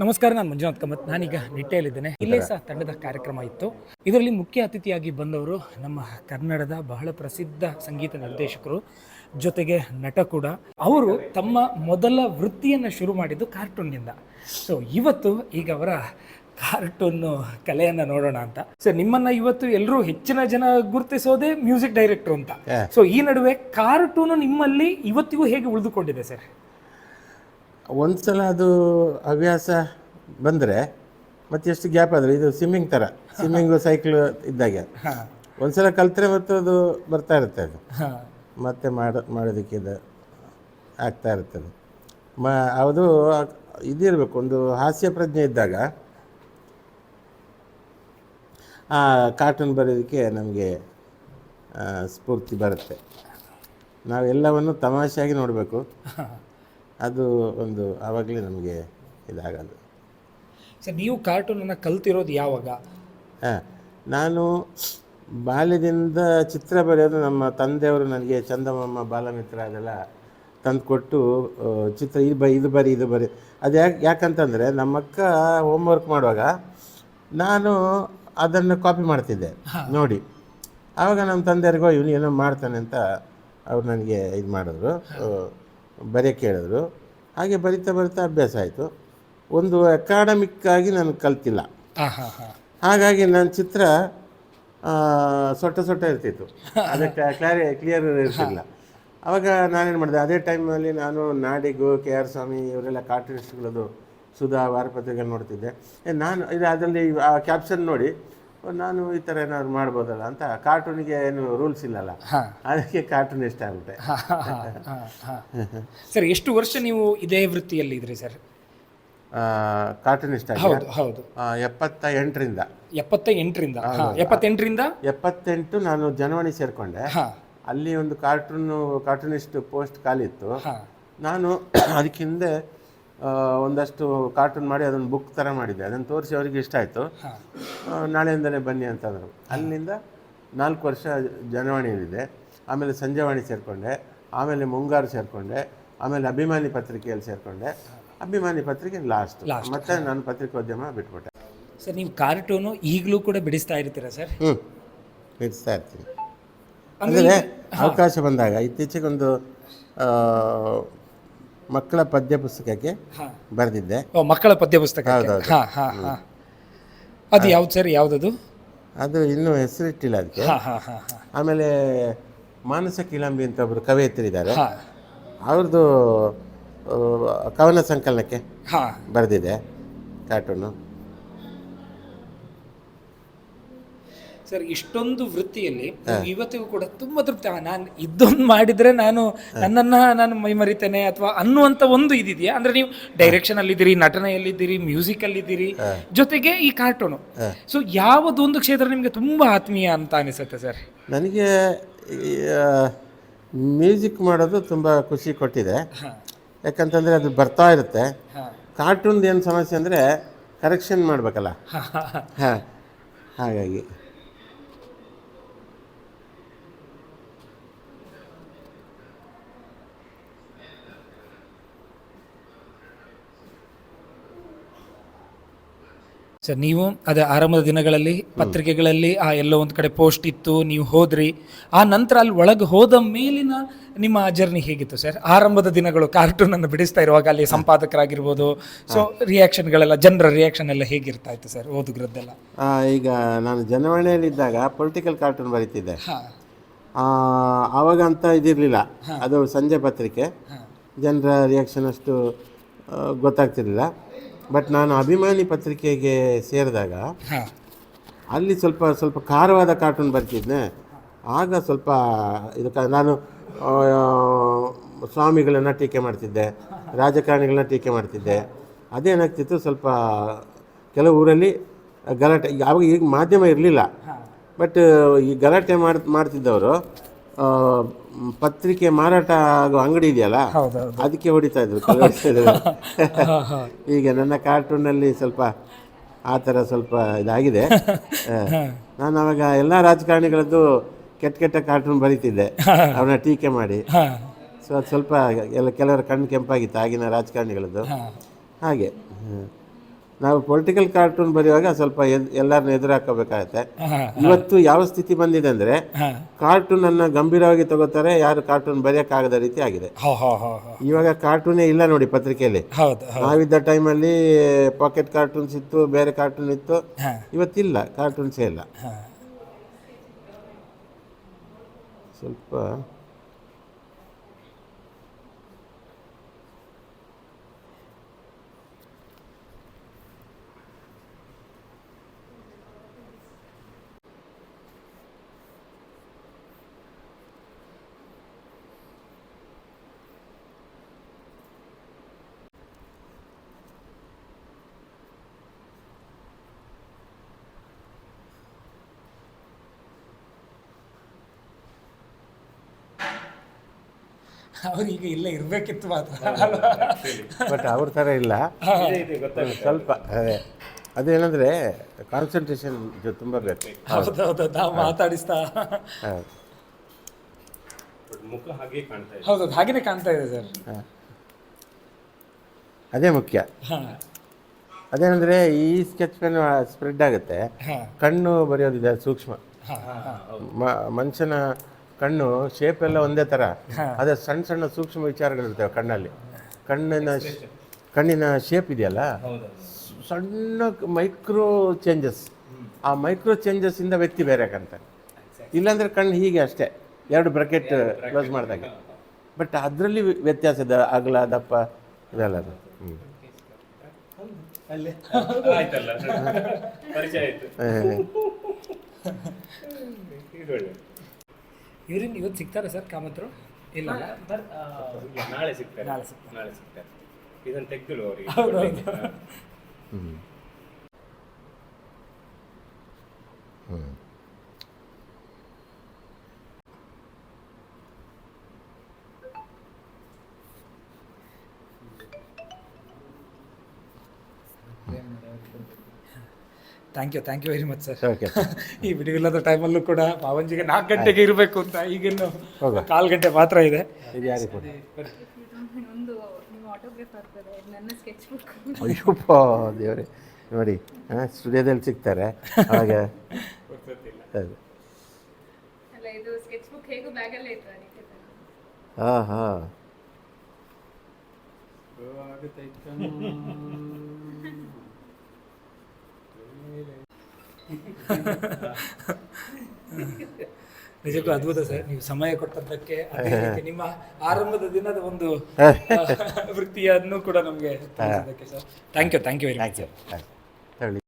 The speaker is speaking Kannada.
ನಮಸ್ಕಾರ ನಾನು ಮಂಜುನಾಥ್ ಕಮತ್. ನಾನೀಗ ನಿಟ್ಟೆಯಲ್ಲಿದ್ದೇನೆ. ಇಲ್ಲೇ ಸಹ ತಂಡದ ಕಾರ್ಯಕ್ರಮ ಇತ್ತು. ಇದರಲ್ಲಿ ಮುಖ್ಯ ಅತಿಥಿಯಾಗಿ ಬಂದವರು ನಮ್ಮ ಕನ್ನಡದ ಬಹಳ ಪ್ರಸಿದ್ಧ ಸಂಗೀತ ನಿರ್ದೇಶಕರು ಜೊತೆಗೆ ನಟ ಕೂಡ. ಅವರು ತಮ್ಮ ಮೊದಲ ವೃತ್ತಿಯನ್ನು ಶುರು ಮಾಡಿದ್ದು ಕಾರ್ಟೂನ್ನಿಂದ. ಸೊ ಇವತ್ತು ಈಗ ಅವರ ಕಾರ್ಟೂನ್ ಕಲೆಯನ್ನು ನೋಡೋಣ ಅಂತ. ಸರ್ ನಿಮ್ಮನ್ನ ಇವತ್ತು ಎಲ್ಲರೂ ಹೆಚ್ಚಿನ ಜನ ಗುರುತಿಸೋದೇ ಮ್ಯೂಸಿಕ್ ಡೈರೆಕ್ಟರ್ ಅಂತ. ಸೊ ಈ ನಡುವೆ ಕಾರ್ಟೂನು ನಿಮ್ಮಲ್ಲಿ ಇವತ್ತಿಗೂ ಹೇಗೆ ಉಳಿದುಕೊಂಡಿದೆ ಸರ್? ಒಂದ್ಸಲ ಅದು ಹವ್ಯಾಸ ಬಂದರೆ ಮತ್ತೆ ಎಷ್ಟು ಗ್ಯಾಪ್ ಆದರೆ ಇದು ಸ್ವಿಮ್ಮಿಂಗ್ ಥರ ಸ್ವಿಮ್ಮಿಂಗು ಸೈಕ್ಲ್ ಇದ್ದಾಗೆ. ಒಂದ್ಸಲ ಕಲ್ತ್ರೆ ಮತ್ತು ಅದು ಬರ್ತಾ ಇರುತ್ತೆ ಅದು. ಮತ್ತೆ ಮಾಡೋ ಮಾಡೋದಕ್ಕೆ ಇದು ಆಗ್ತಾ ಅದು ಮ ಅದು ಇದಿರಬೇಕು ಒಂದು ಹಾಸ್ಯ ಪ್ರಜ್ಞೆ ಇದ್ದಾಗ ಆ ಕಾರ್ಟೂನ್ ಬರೆಯೋದಕ್ಕೆ ನಮಗೆ ಸ್ಫೂರ್ತಿ ಬರುತ್ತೆ. ನಾವೆಲ್ಲವನ್ನು ತಮಾಷೆಯಾಗಿ ನೋಡಬೇಕು. ಅದು ಒಂದು ಆವಾಗಲೇ ನಮಗೆ ಇದಾಗೋದು. ಸರ್ ನೀವು ಕಾರ್ಟೂನನ್ನು ಕಲ್ತಿರೋದು ಯಾವಾಗ? ಹಾಂ ನಾನು ಬಾಲ್ಯದಿಂದ ಚಿತ್ರ ಬರೆಯೋದು ನಮ್ಮ ತಂದೆಯವರು ನನಗೆ ಚಂದಮಾಮ ಬಾಲಮಿತ್ರ ಅದೆಲ್ಲ ತಂದು ಕೊಟ್ಟು ಚಿತ್ರ ಇದು ಬ ಇದು ಬರಿ ಇದು ಬರಿ. ಅದು ಯಾಕೆ ಯಾಕಂತಂದರೆ ನಮ್ಮಕ್ಕ ಹೋಮ್ವರ್ಕ್ ಮಾಡುವಾಗ ನಾನು ಅದನ್ನು ಕಾಪಿ ಮಾಡ್ತಿದ್ದೆ ನೋಡಿ. ಆವಾಗ ನಮ್ಮ ತಂದೆಯರಿಗೋ ಇವನು ಏನೋ ಮಾಡ್ತಾನೆ ಅಂತ ಅವ್ರು ನನಗೆ ಇದು ಮಾಡಿದ್ರು. ಬರೆಯೋಕ್ಕೆ ಕೇಳಿದ್ರು. ಹಾಗೆ ಬರಿತಾ ಬರಿತಾ ಅಭ್ಯಾಸ ಆಯಿತು. ಒಂದು ಅಕಾಡೆಮಿಕ್ ಆಗಿ ನಾನು ಕಲ್ತಿಲ್ಲ. ಹಾಗಾಗಿ ನನ್ನ ಚಿತ್ರ ಸೊಟ್ಟ ಸೊಟ್ಟ ಇರ್ತಿತ್ತು. ಅದಕ್ಕೆ ಕ್ಲಾರಿ ಕ್ಲಿಯರ್ ಇರ್ತಿಲ್ಲ. ಅವಾಗ ನಾನೇನು ಮಾಡಿದೆ ಅದೇ ಟೈಮಲ್ಲಿ ನಾನು ನಾಡಿಗು ಕೆ ಆರ್ ಸ್ವಾಮಿ ಇವರೆಲ್ಲ ಕಾರ್ಟೂನಿಸ್ಟ್ಗಳದ್ದು ಸುಧಾ ವಾರಪತ್ರಿಕೆ ನೋಡ್ತಿದ್ದೆ. ನಾನು ಇದು ಅದರಲ್ಲಿ ಆ ಕ್ಯಾಪ್ಷನ್ ನೋಡಿ ನಾನು ಈ ಥರ ಏನಾದ್ರು ಮಾಡ್ಬೋದಲ್ಲ ಅಂತ ಕಾರ್ಟೂನಿಗೆ ಏನು ರೂಲ್ಸ್ ಇಲ್ಲಲ್ಲ. ಅದಕ್ಕೆ ಕಾರ್ಟೂನ್ ಇಷ್ಟ ಆಗುತ್ತೆ ಸರ್ ಎಷ್ಟು ವರ್ಷ ನೀವು ಇದೇ ವೃತ್ತಿಯಲ್ಲಿ ಇದ್ರಿ ಸರ್? ಕಾರ್ಟೂನಿಸ್ಟ್ ಹೌದು ಹೌದು. ಎಪ್ಪತ್ತ ಎಂಟರಿಂದ ಎಪ್ಪತ್ತ ಎಂಟರಿಂದ ಎಪ್ಪತ್ತೆಂಟರಿಂದ? ಎಪ್ಪತ್ತೆಂಟು ನಾನು ಜನವಣಿ ಸೇರಿಕೊಂಡೆ. ಅಲ್ಲಿ ಒಂದು ಕಾರ್ಟೂನು ಕಾರ್ಟೂನಿಸ್ಟ್ ಪೋಸ್ಟ್ ಖಾಲಿ ಇತ್ತು. ನಾನು ಅದಕ್ಕೆ ಹಿಂದೆ ಆ, ಒಂದಷ್ಟು ಕಾರ್ಟೂನ್ ಮಾಡಿ ಅದನ್ನು ಬುಕ್ ಥರ ಮಾಡಿದ್ದೆ. ಅದನ್ನು ತೋರಿಸಿ ಅವರಿಗೆ ಇಷ್ಟ ಆಯಿತು. ನಾಳೆಯಿಂದಲೇ ಬನ್ನಿ ಅಂತಂದರು ಅಲ್ಲಿಂದ ನಾಲ್ಕು ವರ್ಷ ಜನವಾಣಿಯಲ್ಲಿದೆ. ಆಮೇಲೆ ಸಂಜೆವಾಣಿ ಸೇರಿಕೊಂಡೆ. ಆಮೇಲೆ ಮುಂಗಾರು ಸೇರಿಕೊಂಡೆ. ಆಮೇಲೆ ಅಭಿಮಾನಿ ಪತ್ರಿಕೆಯಲ್ಲಿ ಸೇರಿಕೊಂಡೆ. ಅಭಿಮಾನಿ ಪತ್ರಿಕೆ ಲಾಸ್ಟ್ ಮತ್ತೆ ನಾನು ಪತ್ರಿಕೋದ್ಯಮ ಬಿಟ್ಬಿಟ್ಟೆ. ಸರ್ ನೀವು ಕಾರ್ಟೂನು ಈಗಲೂ ಕೂಡ ಬಿಡಿಸ್ತಾ ಇರ್ತೀರಾ ಸರ್? ಹ್ಞೂ ಬಿಡಿಸ್ತಾ ಇರ್ತೀನಿ. ಅಂದರೆ ಅವಕಾಶ ಬಂದಾಗ ಇತ್ತೀಚೆಗೊಂದು ಮಕ್ಕಳ ಪದ್ಯ ಪುಸ್ತಕಕ್ಕೆ ಬರೆದಿದ್ದೆ. ಓ ಮಕ್ಕಳ ಪದ್ಯ ಪುಸ್ತಕ ಹಾಂ ಹಾಂ ಹಾಂ. ಅದು ಯಾವ್ದು ಸರ್ ಯಾವುದದು? ಅದು ಇನ್ನೂ ಹೆಸರಿಟ್ಟಿಲ್ಲ ಅದಕ್ಕೆ. ಹಾಂ ಹಾಂ ಹಾಂ ಹಾಂ. ಆಮೇಲೆ ಮಾನಸ ಕಿಲಾಂಬಿ ಅಂತ ಒಬ್ಬರು ಕವಯತ್ರಿದ್ದಾರೆ ಹಾಂ. ಅವ್ರದ್ದು ಆ, ಕವನ ಸಂಕಲನಕ್ಕೆ ಹಾಂ. ಬರೆದಿದೆ ಕಾರ್ಟೂನು ಸರ್ ಇಷ್ಟೊಂದು ವೃತ್ತಿಯಲ್ಲಿ ಇವತ್ತಿಗೂ ಕೂಡ ತುಂಬಾ ತೃಪ್ತಿ. ನಾನು ಇದೊಂದು ಮಾಡಿದ್ರೆ ನಾನು ನನ್ನನ್ನ ನಾನು ಮೈ ಮರಿತೇನೆ ಅಥವಾ ಅನ್ನುವಂತ ಒಂದು ಇದಿದೆಯಾ? ಅಂದ್ರೆ ನೀವು ಡೈರೆಕ್ಷನ್ ಅಲ್ಲಿದ್ದೀರಿ ನಟನೆಯಲ್ಲಿದ್ದೀರಿ ಮ್ಯೂಸಿಕ್ ಅಲ್ಲಿದ್ದೀರಿ ಜೊತೆಗೆ ಈ ಕಾರ್ಟೂನು. ಸೊ ಯಾವುದೊಂದು ಕ್ಷೇತ್ರ ನಿಮಗೆ ತುಂಬಾ ಆತ್ಮೀಯ ಅಂತ ಅನಿಸುತ್ತೆ ಸರ್? ನನಗೆ ಮ್ಯೂಸಿಕ್ ಮಾಡೋದು ತುಂಬ ಖುಷಿ ಕೊಟ್ಟಿದೆ. ಯಾಕಂತಂದ್ರೆ ಅದು ಬರ್ತಾ ಇರುತ್ತೆ. ಕಾರ್ಟೂನ್ ಕಾರ್ಟೂನ್ದು ಏನು ಸಮಸ್ಯೆ ಅಂದರೆ ಕರೆಕ್ಷನ್ ಮಾಡಬೇಕಲ್ಲ. ಹಾಂ. ಹಾಗಾಗಿ. ಸರ್ ನೀವು ಅದೇ ಆರಂಭದ ದಿನಗಳಲ್ಲಿ ಪತ್ರಿಕೆಗಳಲ್ಲಿ ಆ ಎಲ್ಲೋ ಒಂದು ಕಡೆ ಪೋಸ್ಟ್ ಇತ್ತು ನೀವು ಹೋದ್ರಿ. ಆ ನಂತರ ಅಲ್ಲಿ ಒಳಗೆ ಹೋದ ಮೇಲಿನ ನಿಮ್ಮ ಜರ್ನಿ ಹೇಗಿತ್ತು ಸರ್ ಆರಂಭದ ದಿನಗಳು ಕಾರ್ಟೂನ್ ಅನ್ನು ಬಿಡಿಸ್ತಾ ಇರುವಾಗ ಅಲ್ಲಿ ಸಂಪಾದಕರಾಗಿರ್ಬೋದು. ಸೊ ರಿಯಾಕ್ಷನ್ಗಳೆಲ್ಲ ಜನರ ರಿಯಾಕ್ಷನ್ ಎಲ್ಲ ಹೇಗಿರ್ತಾ ಇತ್ತು ಸರ್ ಓದುಗ್ರದ್ದೆಲ್ಲ ಈಗ ನಾನು ಜನವಣಿಯಲ್ಲಿದ್ದಾಗ ಪೊಲಿಟಿಕಲ್ ಕಾರ್ಟೂನ್ ಬರೀತಿದ್ದೆ. ಆವಾಗ ಅಂತ ಇದಿರಲಿಲ್ಲ. ಅದು ಸಂಜೆ ಪತ್ರಿಕೆ. ಜನರ ರಿಯಾಕ್ಷನ್ ಅಷ್ಟು ಗೊತ್ತಾಗ್ತಿರ್ಲಿಲ್ಲ. ಬಟ್ ನಾನು ಅಭಿಮಾನಿ ಪತ್ರಿಕೆಗೆ ಸೇರಿದಾಗ ಅಲ್ಲಿ ಸ್ವಲ್ಪ ಸ್ವಲ್ಪ ಖಾರವಾದ ಕಾರ್ಟೂನ್ ಬರ್ತಿದ್ದೆ ಆಗ ಸ್ವಲ್ಪ ಇದಕ್ಕೆ ನಾನು ಸ್ವಾಮಿಗಳನ್ನ ಟೀಕೆ ಮಾಡ್ತಿದ್ದೆ ರಾಜಕಾರಣಿಗಳನ್ನ ಟೀಕೆ ಮಾಡ್ತಿದ್ದೆ. ಅದೇನಾಗ್ತಿತ್ತು ಸ್ವಲ್ಪ ಕೆಲವು ಊರಲ್ಲಿ ಗಲಾಟೆ ಯಾವಾಗ ಈಗ ಮಾಧ್ಯಮ ಇರಲಿಲ್ಲ. ಬಟ್ ಈ ಗಲಾಟೆ ಮಾಡ್ ಮಾಡ್ತಿದ್ದವರು ಪತ್ರಿಕೆ ಮಾರಾಟ ಆಗೋ ಅಂಗಡಿ ಇದೆಯಲ್ಲ? ಅದಕ್ಕೆ ಹೊಡಿತಾ ಇದ್ರು ಈಗ ನನ್ನ ಕಾರ್ಟೂನಲ್ಲಿ ಸ್ವಲ್ಪ ಆ ಥರ ಸ್ವಲ್ಪ ಇದಾಗಿದೆ. ನಾನು ಅವಾಗ ಎಲ್ಲ ರಾಜಕಾರಣಿಗಳದ್ದು ಕೆಟ್ಟ ಕೆಟ್ಟ ಕಾರ್ಟೂನ್ ಬರೀತಿದ್ದೆ. ಅವನ್ನ ಟೀಕೆ ಮಾಡಿ. ಸೊ ಅದು ಸ್ವಲ್ಪ ಎಲ್ಲ ಕೆಲವರ ಕಣ್ಣು ಕೆಂಪಾಗಿತ್ತು ಆಗಿನ ರಾಜಕಾರಣಿಗಳದ್ದು. ಹಾಗೆ. ನಾವು ಪೊಲಿಟಿಕಲ್ ಕಾರ್ಟೂನ್ ಬರೆಯುವಾಗ ಸ್ವಲ್ಪ ಎಲ್ಲರನ್ನ ಎದುರು ಹಾಕೋಬೇಕಾಗತ್ತೆ ಇವತ್ತು ಯಾವ ಸ್ಥಿತಿ ಬಂದಿದೆ ಅಂದ್ರೆ ಕಾರ್ಟೂನ್ ಅನ್ನ ಗಂಭೀರವಾಗಿ ತಗೋತಾರೆ ಯಾರು ಕಾರ್ಟೂನ್ ಬರೆಯೋಕ್ಕಾಗದ ರೀತಿ ಆಗಿದೆ. ಇವಾಗ ಕಾರ್ಟೂನೇ ಇಲ್ಲ ನೋಡಿ ಪತ್ರಿಕೆಯಲ್ಲಿ. ನಾವಿದ್ದ ಟೈಮಲ್ಲಿ ಪಾಕೆಟ್ ಕಾರ್ಟೂನ್ಸ್ ಇತ್ತು ಬೇರೆ ಕಾರ್ಟೂನ್ ಇತ್ತು. ಇವತ್ತಿಲ್ಲ ಕಾರ್ಟೂನ್ಸೇ ಇಲ್ಲ. ಸ್ವಲ್ಪ ಅವ್ರು ಈಗ ಇಲ್ಲೇ ಇರ್ಬೇಕಿತ್ತು ಮಾತ್ರ. ಬಟ್ ಅವ್ರ ಥರ ಇಲ್ಲ. ಸ್ವಲ್ಪ ಅದೇ. ಅದೇನಂದರೆ ಕಾನ್ಸಂಟ್ರೇಷನ್ ತುಂಬ ಬೇಕು ಹೌದು ಹೌದು ನಾವು ಮಾತಾಡಿಸ್ತಾ ಹೌದು. ಮುಖ ಹಾಗೆ ಕಾಣ್ತಾ ಇದೆ. ಹೌದು ಹಾಗೇನೆ ಕಾಣ್ತಾ ಇದೆ ಸರ್. ಅದೇ ಮುಖ್ಯ. ಅದೇನಂದ್ರೆ ಈ ಸ್ಕೆಚ್ ಪೆನ್ ಸ್ಪ್ರೆಡ್ ಆಗುತ್ತೆ. ಕಣ್ಣು ಬರೆಯೋದಿದೆ ಸೂಕ್ಷ್ಮ. ಮನುಷ್ಯನ ಕಣ್ಣು ಶೇಪ್ ಎಲ್ಲ ಒಂದೇ ಥರ ಅದೇ ಸಣ್ಣ ಸಣ್ಣ ಸೂಕ್ಷ್ಮ ವಿಚಾರಗಳಿರ್ತವೆ ಕಣ್ಣಲ್ಲಿ ಕಣ್ಣಿನ ಕಣ್ಣಿನ ಶೇಪ್ ಇದೆಯಲ್ಲ ಸಣ್ಣ ಮೈಕ್ರೋ ಚೇಂಜಸ್ ಆ ಮೈಕ್ರೋ ಚೇಂಜಸ್ಸಿಂದ ವ್ಯಕ್ತಿ ಬೇರೆ ಕಂತ ಇಲ್ಲಾಂದರೆ ಕಣ್ಣು ಹೀಗೆ ಅಷ್ಟೇ ಎರಡು ಬ್ರಕೆಟ್ ಕ್ಲೋಸ್ ಮಾಡಿದಾಗ ಬಟ್ ಅದರಲ್ಲಿ ವ್ಯತ್ಯಾಸ ಇದೆ ಅಗಲ ದಪ್ಪ ಇದೆಲ್ಲ ಅದು. ಹ್ಮ್. ಆಯ್ತಲ್ಲ ಪರಿಚಯ ಆಯ್ತು ಇವ್ರಿಂದ ಇವತ್ತು ಸಿಗ್ತಾರೆ ಸರ್ ಕಾಮತ್ರು ಇಲ್ಲ? ಇಲ್ಲ, ನಾಳೆ ಸಿಗ್ತಾರೆ ನಾಳೆ ಸಿಗ್ತಾರೆ. ನಾಳೆ ಸಿಗ್ತಾರೆ ಇದನ್ನು ತೆಗ್ದು ಅವರಿಗೆ ಹೌದೌದು. ಹ್ಮ್. Thank you thank you very much sir okay ಈ ಬಿಡುವಿಲ್ಲದ ಟೈಮಲ್ಲೂ ಕೂಡ ಪಾವಂಜಿಗೆ ನಾಲ್ಕು ಗಂಟೆಗೆ ಇರಬೇಕು ಅಂತ ಈಗಿನ್ನು ಹೋಗ. ಕಾಲು ಗಂಟೆ ಮಾತ್ರ ಇದೆ. ಇದು ಯಾರಿಗೆ ಕೊಡಿ ಒಂದು ನಿಮ್ಮ ಆಟೋಗ್ರಾಫ್ ಆಗ್ತದೆ ನನ್ನ ಸ್ಕೆಚ್ ಬುಕ್ ಅಯ್ಯಪ್ಪ ದೇವ್ರೆ. ನೋಡಿ ಹಾಂ ಸ್ಟುಡಿಯೋದಲ್ಲಿ ಸಿಗ್ತಾರೆ. ಹಾಗೆ. ಹಾಂ ಅಲ್ಲ ಇದು ಸ್ಕೆಚ್ ಬುಕ್ ಹೇಗೂ ಬ್ಯಾಗಲ್ಲೇ ಇತ್ತು ಅದಕ್ಕೆ ತಂದೆ. ಹಾಂ ಹಾಂ ನಿಜಕ್ಕೂ ಅದ್ಭುತ ಸರ್. ನೀವು ಸಮಯ ಕೊಟ್ಟದ್ದಕ್ಕೆ ಅದೇ ರೀತಿ ನಿಮ್ಮ ಆರಂಭದ ದಿನದ ಒಂದು ವೃತ್ತಿಯನ್ನು ಕೂಡ ನಮಗೆ sir. Thank you thank you very much sir